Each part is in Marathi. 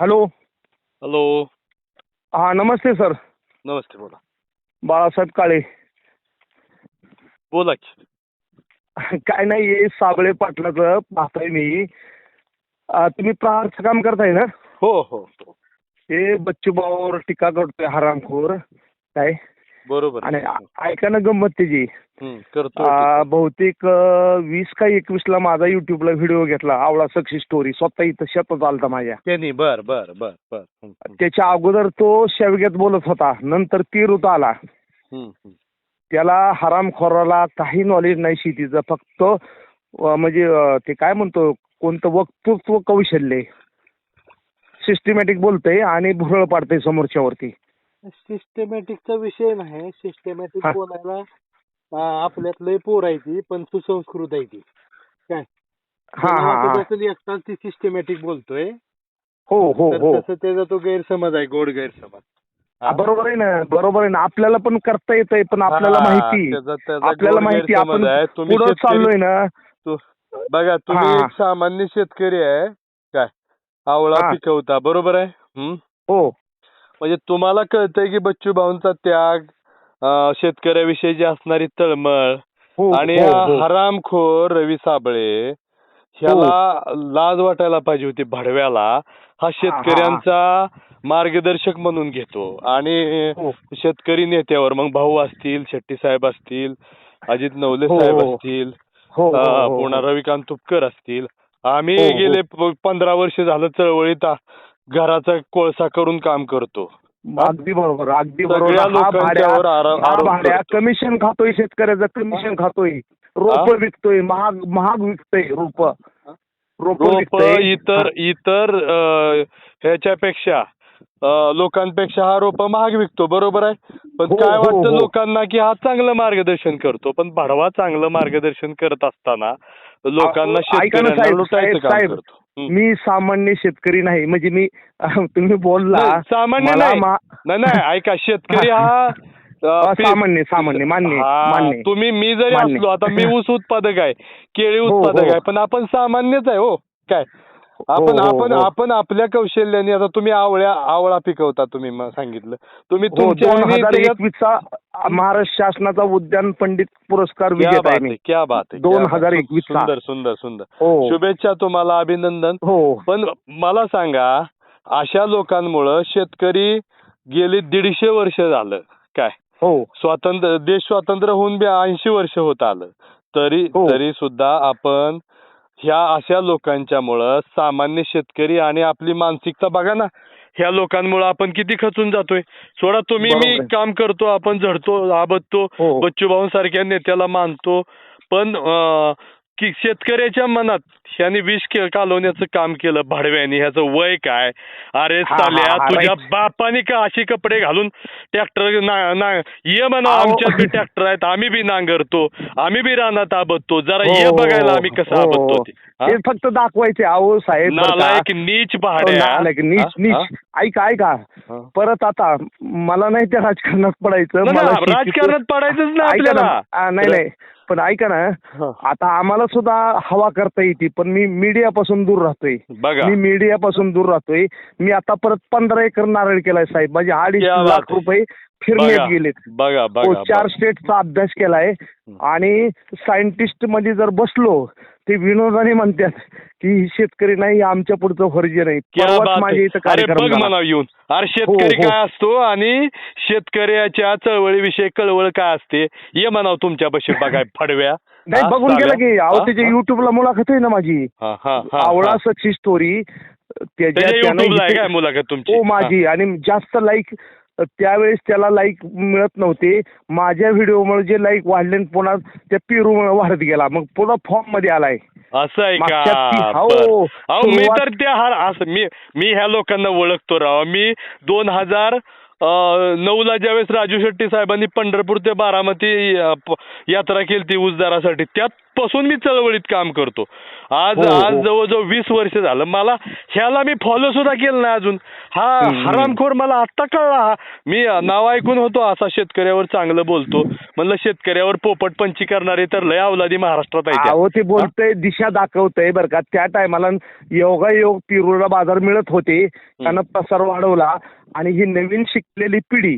हॅलो. हॅलो. हां नमस्ते सर. नमस्ते बोला. बाळासाहेब काळे. बोला की. काय नाही हे साबळे पाटलाचं पाहताय मी. तुम्ही प्रहारचं काम करताय ना? हो हो हो. हे बच्चू भाऊवर टीका करतोय हरामखोर. काय? बरोबर. आणि ऐका ना गंमत त्याची. बहुतेक वीस का एकवीसला माझा युट्यूबला व्हिडिओ घेतला आवळा सक्सेस स्टोरी स्वतः इथं शेतात आलता माझ्या. त्यांनी बर बर बर बर. त्याच्या अगोदर तो शेवग्यात बोलत होता नंतर ती ऋतू आला. त्याला हरामखोराला काही नॉलेज नाही शेतीचं फक्त म्हणजे ते काय म्हणतो कोणतं वक्तृत्व कौशल्य. सिस्टमॅटिक बोलतंय आणि भुरळ पाडतंय समोरच्यावरती. सिस्टमॅटिकचा विषय नाही. सिस्टमॅटिक हा. बोलायला अं, आपल्यात लय पोर आहे ती पण सुसंस्कृत आहे ती. काय? हा हा मला हा. वाटत असेल एकटाच ती सिस्टमॅटिक बोलतोय. हो हो तर हो. तसं त्याचा तो गैरसमज आहे गोड गैरसमज. हा, बरोबर आहे ना बरोबर आहे ना. आपल्याला पण करता येतंय पण आपल्याला हा, माहिती. त्याचा- त्याचा आपल्याला गोड माहिती गैरसमज आपण आहे. तुम्ही पुढं शेतकरी- चाललोय ना. तू बघा तुम्ही हा. एक सामान्य शेतकरी आहे काय? आवळा हा. पिकवता बरोबर आहे? हं? हो. म्हणजे तुम्हाला कळतंय की बच्चू भाऊंचा त्याग अं, शेतकऱ्याविषयीची असणारी तळमळ हो आणि हो, हा हो. हरामखोर रवी साबळे ह्याला लाज वाटायला पाहिजे होती भडव्याला हा शेतकऱ्यांचा मार्गदर्शक म्हणून घेतो आणि हो. शेतकरी नेत्यावर मग भाऊ असतील शेट्टी साहेब असतील अजित नवले हो, साहेब हो. असतील हो हो, अं, हो, पुन्हा हो. रविकांत तुपकर असतील आम्ही हो, हो. गेले प- पंधरा वर्ष झालं चळवळीत आ- घराचा कोळसा करून काम करतो. अगदी बरोबर अगदी बरोबर. सगळ्या भाड्या लोकांच्यावर आरो- हा आरोप भाड्या. करतो. कमिशन खातोय शेतकऱ्याचं कमिशन खातोय. रोप हा? विकतोय महाग महाग विकतोय रोप. रोप रोप इतर इतर अं, ह्याच्यापेक्षा अं, लोकांपेक्षा हा रोप महाग विकतो. बरोबर आहे? पण हो, काय हो, वाटतं हो. लोकांना की हा चांगलं मार्गदर्शन करतो? पण भडवा चांगलं मार्गदर्शन करत असताना लोकांना अहो, ऐका ना शेतकऱ्यांना साहेब, लुटायचं साहेब, काम साहेब. करतो. मी सामान्य शेतकरी नाही म्हणजे मी तुम्ही बोलला सामान्य नाही. नाही ऐका शेतकरी हा सामान्य सामान्य मान्य मान्य तुम्ही मी जरी. असलो आता मी ऊस उत्पादक आहे केळी हो, उत्पादक हो. आहे पण आपण सामान्यच आहे हो काय आपण हो, आपण हो. आपण आपल्या कौशल्याने आता तुम्ही आवळ्या आवळा पिकवता तुम्ही म- सांगितलं. तुम्ही हो तुमच्या दोन त्याच्यात- एकवीसचा महाराष्ट्र शासनाचा उद्यान पंडित पुरस्कार क्या विजेता बात आहे मी. आहे क्या बात आहे दोन क्या बात. हजार सु- एकवीसचा. सुंदर सुंदर सुंदर. हो. शुभेच्छा तुम्हाला अभिनंदन. हो. पण मला सांगा अशा लोकांमुळं शेतकरी गेली दीडशे वर्ष झालं काय? हो. स्वातंत्र्य देश स्वातंत्र्य होऊन बी ऐंशी वर्ष होत आलं. तरी हो. तरी सुद्धा आपण ह्या अशा लोकांच्यामुळं सामान्य शेतकरी आणि आपली मानसिकता बघा ना ह्या लोकांमुळं आपण किती खचून जातोय सोडा तुम्ही मी आहे. काम करतो आपण झडतो आबदतो हो. बच्चू भाऊ सारख्या नेत्याला मानतो पण अं, की शेतकऱ्याच्या मनात ह्याने विष के- कालवण्याचं काम केलं भाडव्याने ह्याचं वय काय अरे हा, हा, साल्या हा, तुझ्या right. बापाने का असे कपडे घालून ट्रॅक्टर ना ना ये म्हणा अहो. बी ट्रॅक्टर आहेत आम्ही बी नांगरतो आम्ही बी रानात आबदतो जरा हो, ये हो, बघायला हो. आम्ही कसं हो, आबदतो हो. ते हा? ते फक्त दाखवायचे अहो साहेब? नालायक नीच हो, नालायक, नीच? नीच. ऐका ऐका? परत आता मला नाही त्या राजकारणात पडायचं मला राजकारणात पडायचंच नाही ऐका नाही नाही. पण ऐका ना. आता आम्हाला सुद्धा हवा करता येते पण मी मीडियापासून दूर राहतोय. मी मीडियापासून दूर राहतोय. मी आता परत पंधरा एकर नारळ केलाय साहेब. माझे अडीच लाख आहे. रुपये फिरण्यात गेलेत बघा हो बघा चार. स्टेटचा अभ्यास केलाय आणि सायंटिस्टमध्ये जर बसलो ते विनोदाने म्हणतात की ही शेतकरी नाही आमच्या पुढचं वर्जन नाही. इथं येऊन अरे शेतकरी हो, हो. काय असतो आणि शेतकऱ्याच्या चळवळीविषयी कळवळ काय असते ये म्हणाव तुमच्या बशी बघाय फडव्या नाही हा, बघून गेला. की अहो हा, त्याच्या हा. युट्यूबला मुलाखत आहे ना माझी हा, हा, हा, आवळा हा. सक्सेस स्टोरी त्याच्या हो माझी आणि जास्त लाईक त्यावेळेस त्याला लाईक मिळत नव्हते. माझ्या व्हिडिओमुळे जे लाईक वाढले पुन्हा त्या पेरूमुळे वाढत गेला. मग पुन्हा फॉर्ममध्ये आलाय. असं आहे का? हो, मी तर त्या मी मी ह्या लोकांना ओळखतो राव. मी दोन हजार नऊला ज्यावेळेस राजू शेट्टी साहेबांनी पंढरपूर ते बारामती यात्रा केली ती उजदारासाठी त्यातपासून मी चळवळीत काम करतो. आज हो, हो. आज जवळजवळ वीस वर्ष झालं. मला ह्याला मी फॉलो सुद्धा केलं नाही अजून. हा. हरामखोर मला आत्ता कळला. हा मी नाव ऐकून होतो असा शेतकऱ्यावर चांगलं बोलतो. म्हणलं शेतकऱ्यावर पोपट पंची करणारे तर लय अवलादी महाराष्ट्रात आहे ते बोलतंय दिशा दाखवतंय बरं का. त्या टायमाला योगायोग पिरूला बाजार मिळत होते. त्यानं प्रसार वाढवला. आणि ही नवीन शिकलेली पिढी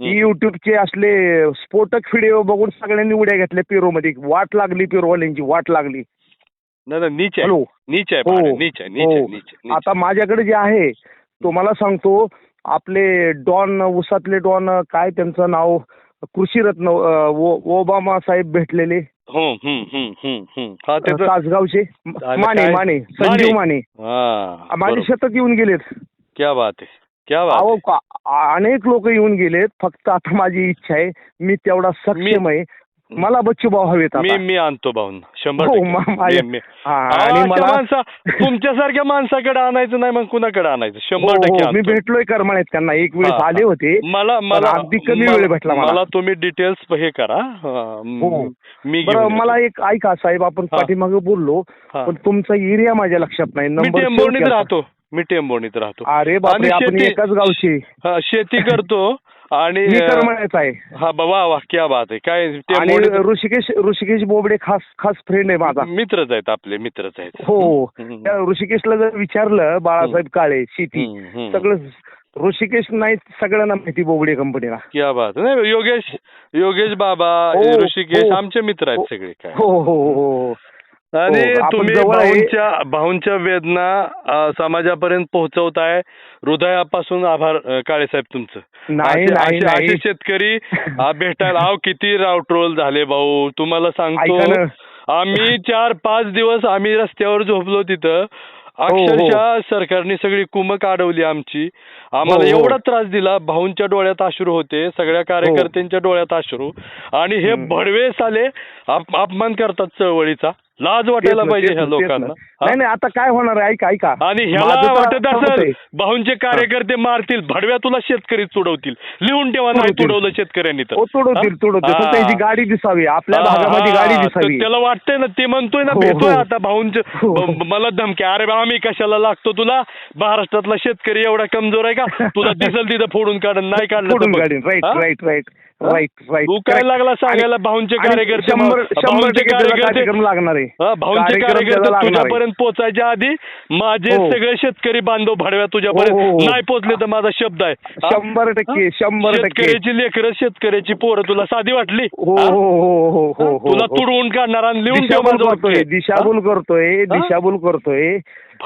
ही युट्यूबचे असले स्फोटक व्हिडिओ बघून सगळ्यांनी उड्या घेतल्या पिरोमध्ये. वाट लागली पिरोवाल्यांची वाट लागली. नाही नाही, नीच आहे. हॅलो. नीच आहे हो. भाडे, नीच आहे नीच आहे हो. नीच आहे, नीच आता माझ्याकडे जे आहे तुम्हाला सांगतो आपले डॉन उसातले डॉन काय त्यांचं नाव कृषीरत्न अं, ओ- ओबामा साहेब भेटलेले. हो हम्म, हम्म, हम्म, हम्म. हा त्याचं तासगावचे माने काय? माने संजीव माने. हा माझ्या बरोबर. शेतात येऊन गेलेत. क्या बात आहे. क्या बात अहो. का- अनेक लोक येऊन गेलेत फक्त आता माझी इच्छा आहे मी तेवढा सक्षम आहे मला बच्चू भाऊ हवेत मी आता मी आणतो भाऊन शंभर हो, टक्के. मा- माझ्या- मी- मी- हा, अहो, आणि अशा मला- माणसा तुमच्यासारख्या माणसाकडे आणायचं नाही मग कुणाकडे आणायचं हो शंभर टक्के हो मी आणतो. भेटलोय करमाळ्यात त्यांना एक वेळेस हा, आले हा. होते मला मला अगदी कमी वेळ भेटला मला. मला तुम्ही डिटेल्स हे करा हा, हो. म- मी बरं घेऊन मला येतो. एक ऐका साहेब आपण हा. पाठीमागे बोललो हा. पण तुमचा एरिया माझ्या लक्षात नाही मी नंबर. राहतो मी टेंबोर्णीत राहतो. अरे बापरे आपण शेती- एकाच गावचे. हा, शेती करतो आणि मी करमाळ्याचा आहे. हा बाबा वा क्या बात आहे. काय आणि ऋषिकेश ऋषिकेश बोबडे खास खास फ्रेंड आहे माझा. मित्रच आहेत आपले मित्रच आहेत. हो. हम्म. त्या ऋषिकेशला जर विचारलं बाळासाहेब काळे शेती हम्म, हम्म. सगळं ऋषिकेश नाही सगळ्यांना माहिती बोबडे कंपनीला. क्या बात नाही योगेश योगेश बाबा हो, ऋषिकेश हो. आमचे मित्र आहेत हो. सगळे काय. हो हो हो हो. आणि हो, आपण तुम्ही जवळ आहे. भाऊंच्या भाऊंच्या वेदना अ, समाजापर्यंत पोहोचवताय हृदयापासून आभार अ, काळेसाहेब तुमचं नाही असे- नाही असे- नाही असे शेतकरी अ, भेटायला अहो किती राव ट्रोल झाले भाऊ तुम्हाला ऐका सांगतो ना. आम्ही चार पाच दिवस आम्ही रस्त्यावर झोपलो तिथं हो. अक्षरशः सरकारने सगळी कुमक अडवली आमची आम्हाला हो, हो. एवढा त्रास दिला भाऊंच्या डोळ्यात अश्रू होते सगळ्या कार्यकर्त्यांच्या डोळ्यात अश्रू आणि हे हम्म. भडवे साले अप- अपमान करतात चळवळीचा लाज वाटायला पाहिजे ह्या लोकांना? नाही नाही आता काय होणार आहे? ऐका ऐका. आणि ह्याला वाटत असं असेल. भाऊंचे कार्यकर्ते मारतील भडव्या तुला शेतकरी तुडवतील. लिहून ठेवा नाही. तुडवलं शेतकऱ्यांनी तर. हो तुडवतील? तुडवतील. गाडी दिसावी. आपल्या भागामध्ये गाडी दिसावी. त्याला वाटतंय ना ते म्हणतोय ना हो, भेटतोय हो. आता भाऊंचे. मला धमकी अरे आम्ही कशाला लागतो तुला? महाराष्ट्रातला शेतकरी एवढा कमजोर आहे का? तुला दिसल तिथं फोडून काढून नाही काढलं right? Right right? Right right तू काय लागला सांगायला भाऊंचे कार्यकर्ते शंभर कार्यक्रम लागणार आहे. हा, भाऊंचे कार्यक्रम कार्यकर्ते त्याला लागणार आहे. तुझ्यापर्यंत पोहोचायच्या आधी माझे हो. सगळे शेतकरी बांधव भडव्या हो, हो, तुझ्यापर्यंत हो. नाही पोहोचले तर माझा शब्द आहे हा? शंभर टक्के हा? शंभर टक्के शेतकऱ्याची लेकरं शेतकऱ्याची पोरं तुला साधी वाटली हो हा? हो हो हो हो हो तुला हो. तुडवून काढणार आणि लिहून ठेव दिशाभूल माझं करतोय वाक्य. दिशाभूल करतोय हा? दिशाभूल करतोय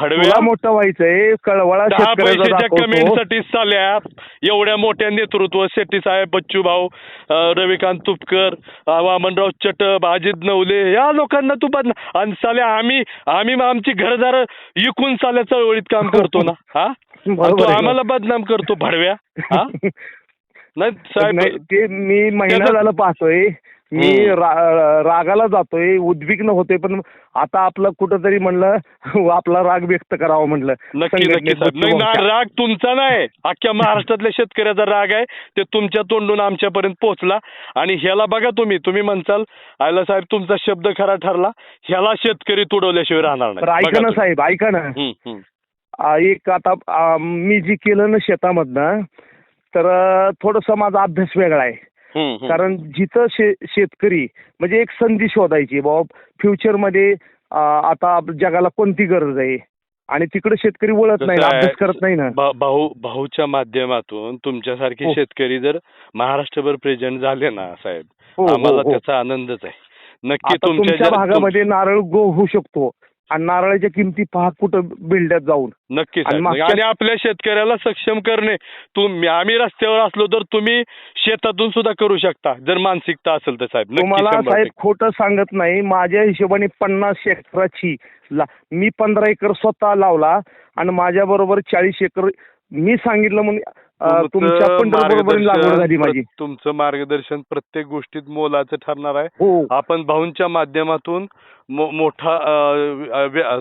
भडव्या तुला मोठं व्हायचंय कळवळा दहा पैशाच्या कमेंटसाठी चाल्या. एवढ्या मोठ्या नेतृत्व शेट्टी साहेब बच्चू भाऊ रविकांत तुपकर वामनराव चटप अजित नवले या लोकांना तू बदना आणि साल्या आम्ही आम्ही आमची घरदार इकून साल्या चळवळीत काम करतो ना. हा? तू. आम्हाला बदनाम करतो भडव्या हा? नाही साहेब ते मी महिना झालं पाहतोय. मी. रा- रागाला जातोय उद्विग्न होतोय पण आता आपलं कुठंतरी म्हणलं आपला राग व्यक्त करावा म्हणलं. नक्की नक्की संघटनेत साहेब नाही बच्चू ना भाऊच्या. राग तुमचा नाही. अख्ख्या महाराष्ट्रातल्या शेतकऱ्याचा राग आहे. ते तुमच्या तोंडून आमच्यापर्यंत पोहोचला. आणि ह्याला बघा तुम्ही. तुम्ही म्हणसाल आयला साहेब तुमचा शब्द खरा ठरला. ह्याला शेतकरी तुडवल्याशिवाय राहणार नाही. ऐका ना. साहेब ऐका ना. एक आता मी जी केलं ना शेतामधनं तर थोडस माझा अभ्यास वेगळा आहे. कारण जिथं शेतकरी म्हणजे एक संधी शोधायची बाबा फ्युचरमध्ये आ, आता जगाला कोणती गरज आहे? आणि तिकडे शेतकरी वळत नाही अभ्यास करत नाही ना. भाऊ भाऊच्या माध्यमातून तुमच्यासारखे हो. शेतकरी जर महाराष्ट्रभर प्रेझेंट झाले ना साहेब हो, हो, आम्हाला. त्याचा आनंदच आहे. नक्की तुमच्या भागामध्ये नारळ गो होऊ शकतो. आणि नारळाच्या किमती पहा कुठं बिल्ड्यात जाऊन. नक्की आणि साहेब. मागच्या- आणि आपल्या शेतकऱ्याला सक्षम करणे. तुम्ही आम्ही रस्त्यावर असलो तर तुम्ही शेतातून सुद्धा करू शकता. जर मानसिकता असेल तर साहेब. नक्की तुम्हाला शंभर साहेब टक्के. खोटं सांगत नाही. माझ्या हिशोबाने पन्नास एकराची ला- मी पंधरा एकर स्वतः लावला आणि माझ्या बरोबर चाळीस एकर मी सांगितलं म्हणून तुमच्या पंढरपूर लागवड झाली मार्गदर्शन माझी. तुमचं मार्गदर्शन प्रत्येक गोष्टीत मोलाचं ठरणार आहे. हो. आपण भाऊंच्या माध्यमातून मोठा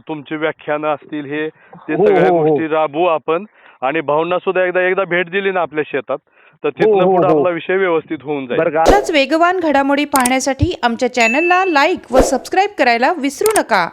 तुमची व्याख्यानं असतील हे ते हो, सगळ्या हो. गोष्टी राबवू आपण. आणि भाऊंना सुद्धा एकदा एकदा भेट दिली ना आपल्या शेतात तर तिथनं पुढे. आपला विषय व्यवस्थित होऊन जाईल. अशाच वेगवान घडामोडी पाहण्यासाठी आमच्या चॅनलला लाईक व सबस्क्राईब करायला विसरू नका.